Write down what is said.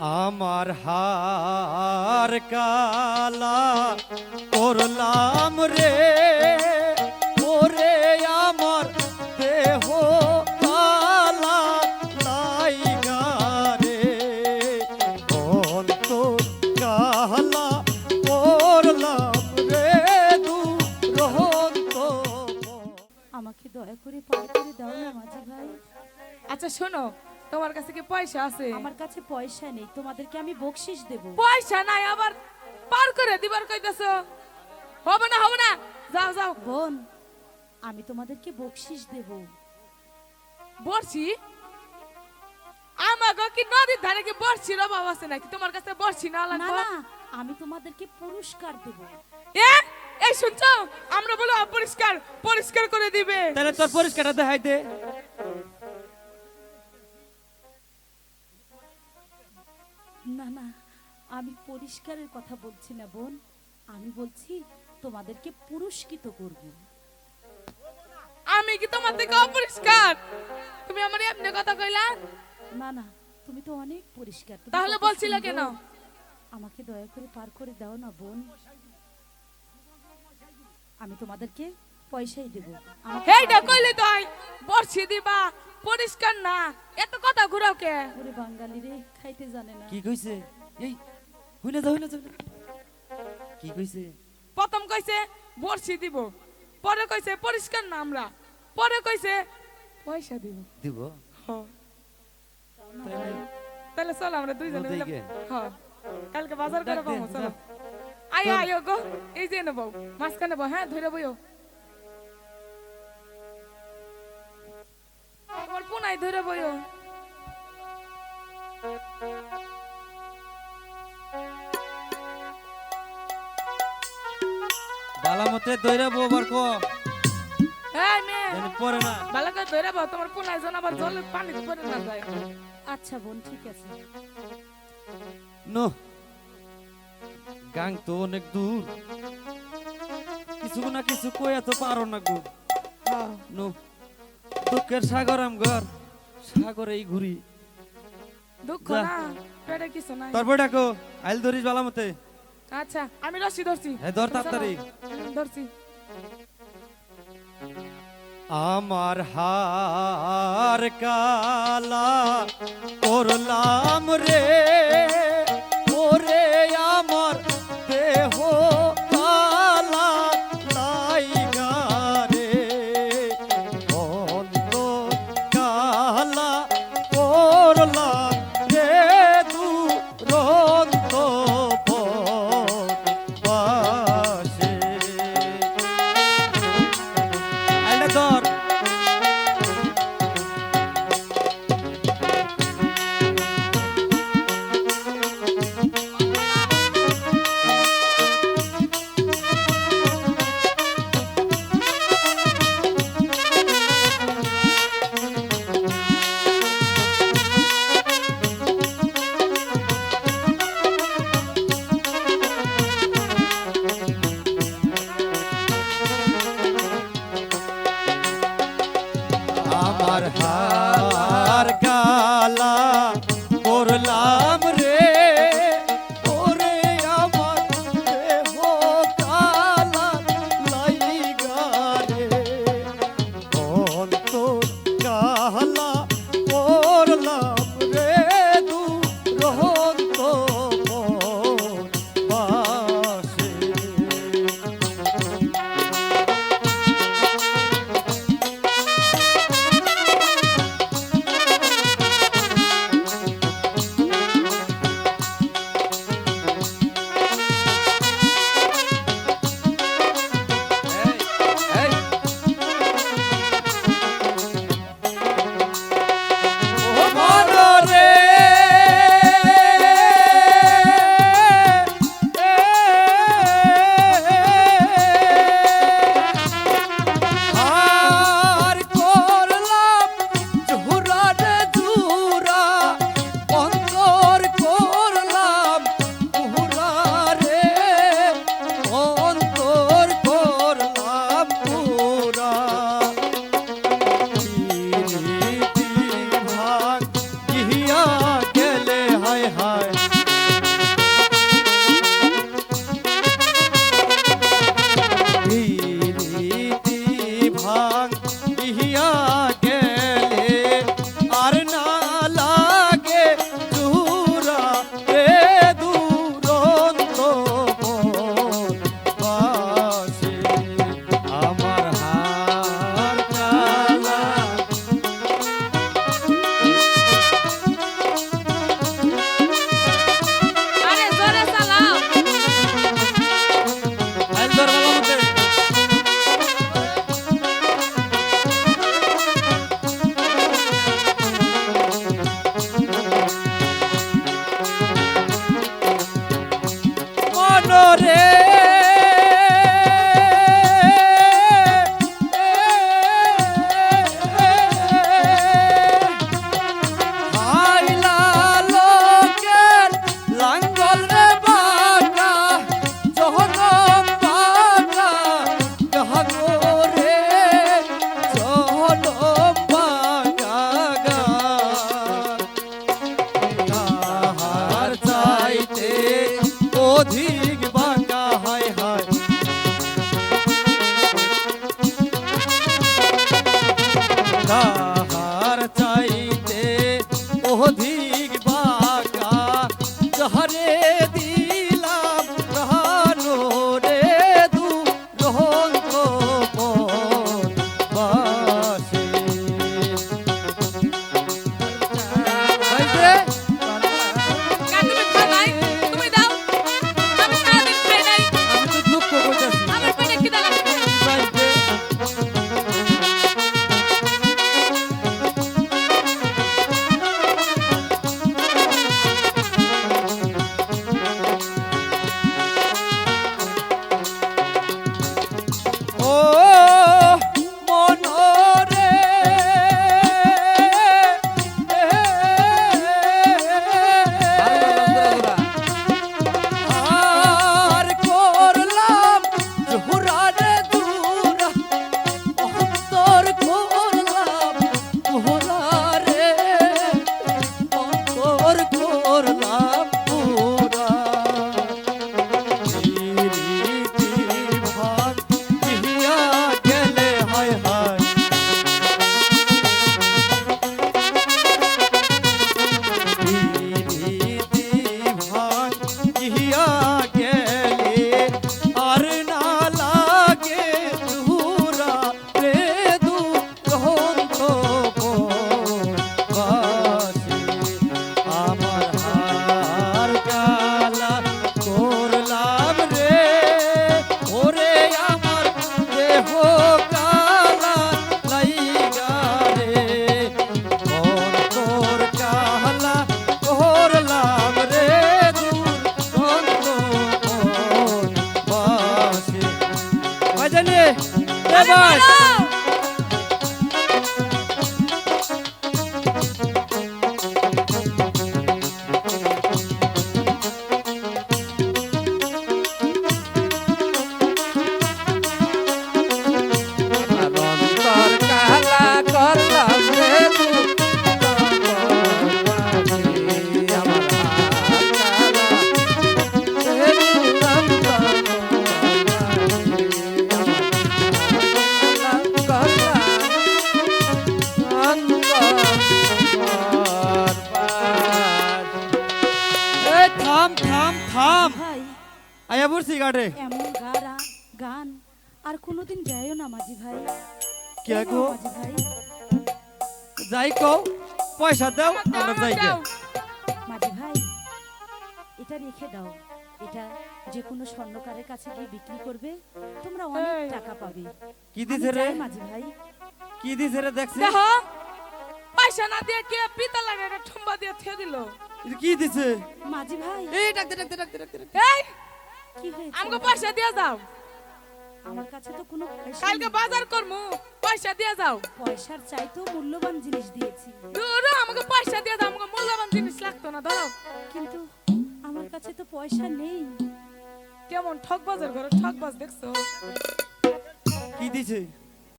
আমার হার কালা করলাম রে, ওরে আমার দেহ কালা লাইগা রে রে আমাকে দয়া করে আচ্ছা শোনো তোমার কাছে কি পয়সা আছে? আমার কাছে পয়সা নেই তোমাদেরকে আমি বকশিস দেব। পয়সা নাই আবার পার করে দিবার কইতাছো। হবে না হবে না। যাও যাও। বোন আমি তোমাদেরকে বকশিস দেব। বর্ষি আমাকে কি নদীর ধারে কি বর্ষির অভাব আছে নাকি? তোমার কাছে বর্ষি না না লাগবে না আমি তোমাদেরকে পুরস্কার দেব। এ এই শুনছো? আমরা বলো অপরিষ্কার পরিষ্কার করে দিবে। তাহলে তোর পরিষ্কারটা দেখাই দে। না না আমি পরিষ্কারের কথা বলছি না বোন। আমি বলছি তোমাদেরকে পুরস্কৃত করব। আমি কি তোমার থেকে অপরিষ্কার? তুমি আমার এমনি কথা কইলা? না না তুমি তো অনেক পরিষ্কার। তাহলে বলছিলে কেন? আমাকে দয়া করে পার করে দাও না বোন। আমি তোমাদেরকে পয়সাই দেব। কইলে তো বর্ষি দিবা। পরিষ্কার না এত কথা ঘুরাও কে? ওরে বাঙালি রে খাইতে জানে না। কি কইছে? এই যাও হইনা যাও কি কইছে? প্রথম কইছে বর্ষি দিব। পরে কইছে পরিষ্কার না আমরা। পরে কইছে পয়সা দিব। দিব? হ। তাহলে চলো আমরা দুইজনে মিলে। হ্যাঁ কালকে বাজার করে পাবো চলো। আয় আয় গো এই যে নেব মাঝখানে নেব হ্যাঁ ধরে বইও। পুনাই ধরে বইও। বালা মতে দইরা বোবার কো মেয়ে পরে না। ভালো করে ধরে বউ তোমার পুনাই যেন আবার জলে পানি পড়ে না যায়। আচ্ছা বোন ঠিক আছে। নো গাং তো অনেক দূর। কিছু না কিছু কইয়া তো পারো না গো। নো দুঃখের সাগর আমগর। সাগরেই ঘুরি। দুঃখ না পেটে কিছু নাই। তারপর ডাকো আইল ধরিস বালা মতে। আচ্ছা আমি রশি ধরছি। হ্যাঁ, ধর তাড়াতাড়ি। ধরছি। আমার হার কালা করলাম রে। 哦。এ বলছি গাড়ে এমন গারা গান আর কোনোদিন গায়ও না মাঝি ভাই। কে গো? মাঝি ভাই? যাই কও পয়সা দাও আমরা যাই গে। মাঝি ভাই এটা রেখে দাও। এটা যে কোনো স্বর্ণকারের কাছে গিয়ে বিক্রি করবে তোমরা অনেক টাকা পাবে। কি দিছে রে? মাঝি ভাই। কি দিছে রে দেখছি? দেখো পয়সা না দিয়ে কে পিতা লাগে একটা ঠুম্বা দিয়ে থিয়ে দিল। কি দিছে? মাঝি ভাই। এই ডাকতে ডাকতে ডাকতে ডাকতে। এই কি হয়েছে? আমাকে পয়সা দিয়ে যাও। আমার কাছে তো কোনো পয়সা কালকে বাজার করমু পয়সা দিয়ে যাও। পয়সার চাইতেও মূল্যবান জিনিস দিয়েছি। দূর আমাকে পয়সা দিয়ে দাও আমাকে মূল্যবান জিনিস লাগতো না ধরো কিন্তু আমার কাছে তো পয়সা নেই। কেমন ঠক বাজার ঘরে ঠক বাজ দেখছ? কি দিছে?